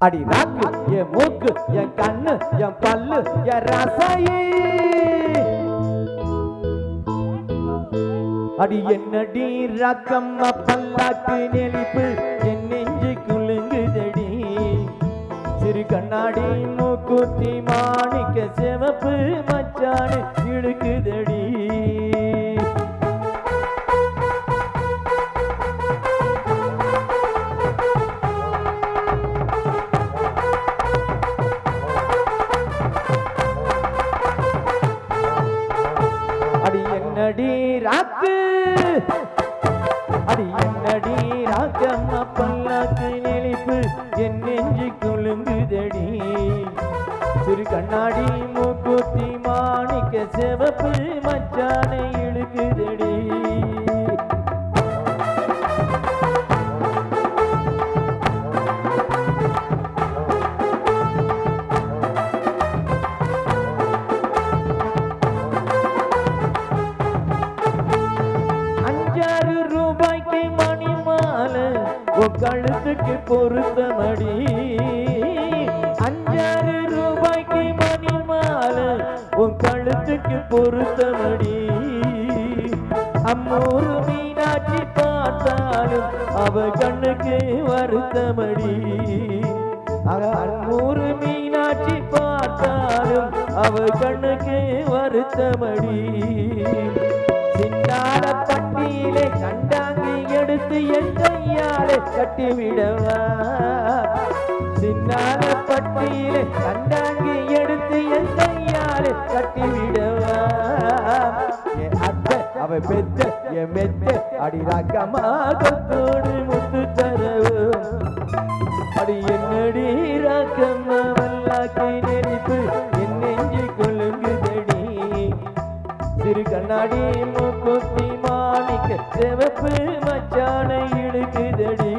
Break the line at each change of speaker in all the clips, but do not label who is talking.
அடி நாக்கு என் மூக்கு என் கண்ணு என் பல்லு என் ரசாயி. அடி என்னடி ரக்கம்மா பல்லாக்கு நெளிப்பு என் நெஞ்சு குலுங்குதடி சிறு கண்ணாடி என்னடி ராக்கு? அது என்னடி ராக்கு? அம்மா பல்லாக்கு நெளிப்பு என் நெஞ்சு குலுங்குதடி. சிறு கண்ணாடி மூக்குத்தி மாணிக்க செவப்பு மச்சானை கழுத்துக்கு பொருத்தமடி. அஞ்சாறு ரூபாய்க்கு மணி மாலை உன் கழுத்துக்கு பொருத்தமடி. அம்மூறு மீனாட்சி பார்த்தாலும் அவ கண்ணுக்கு வருத்தமடி. ஆக அம்மூரு மீனாட்சி பார்த்தாலும் அவ கண்ணுக்கு வருத்தமடி. சின்னால பட்டியிலே கண்டாங்கி எடுத்து என் கையாலே கட்டிவிடவா? சின்னால பட்டியிலே கண்டாங்கி எடுத்து என் கையாலே கட்டிவிடவா? என் அத்தை அவ பெத்த என் மெத்த அடி ராக்கமா முத்து தரவு அடி என்னடி ராக்கம்மா வல்லாக்கினே. சிவப்பு மச்சானை இழுக்குதடி.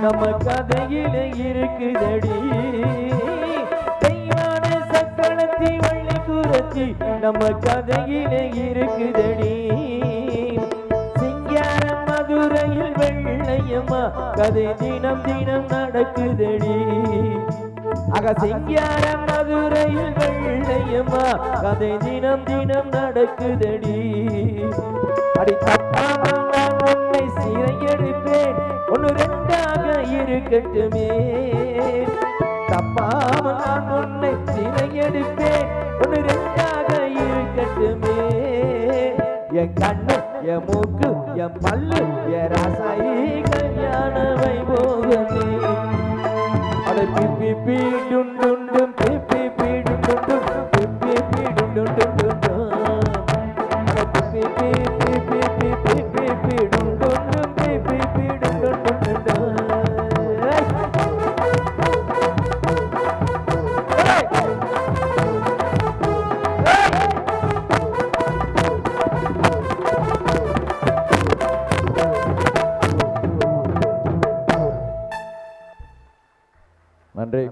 நம்ம கதையில இருக்குதடி. தெய்வான சக்கரத்தை வள்ளி நம்ம கதையில இருக்குதடி. சிங்கார மதுரையில் வெள்ளையம்மா கதை தினம் தினம் நடக்குதடி. அக சிங்கார மதுரையில் வெள்ளையம்மா கதை தினம் தினம் நடக்குதடி. அடி தப்பாமல் நான் உன்னை சிறையெடுப்பேன். ஒன்று ரெண்டாக இருக்கட்டுமே. தப்பாமல் நான் உன்னை சிறையெடுப்பேன். என் கண்ணு என் மூக்கு என் பல்லு என் ராசாயி கல்யாண வைபோகமே அதை பிப்பி பீ நன்றி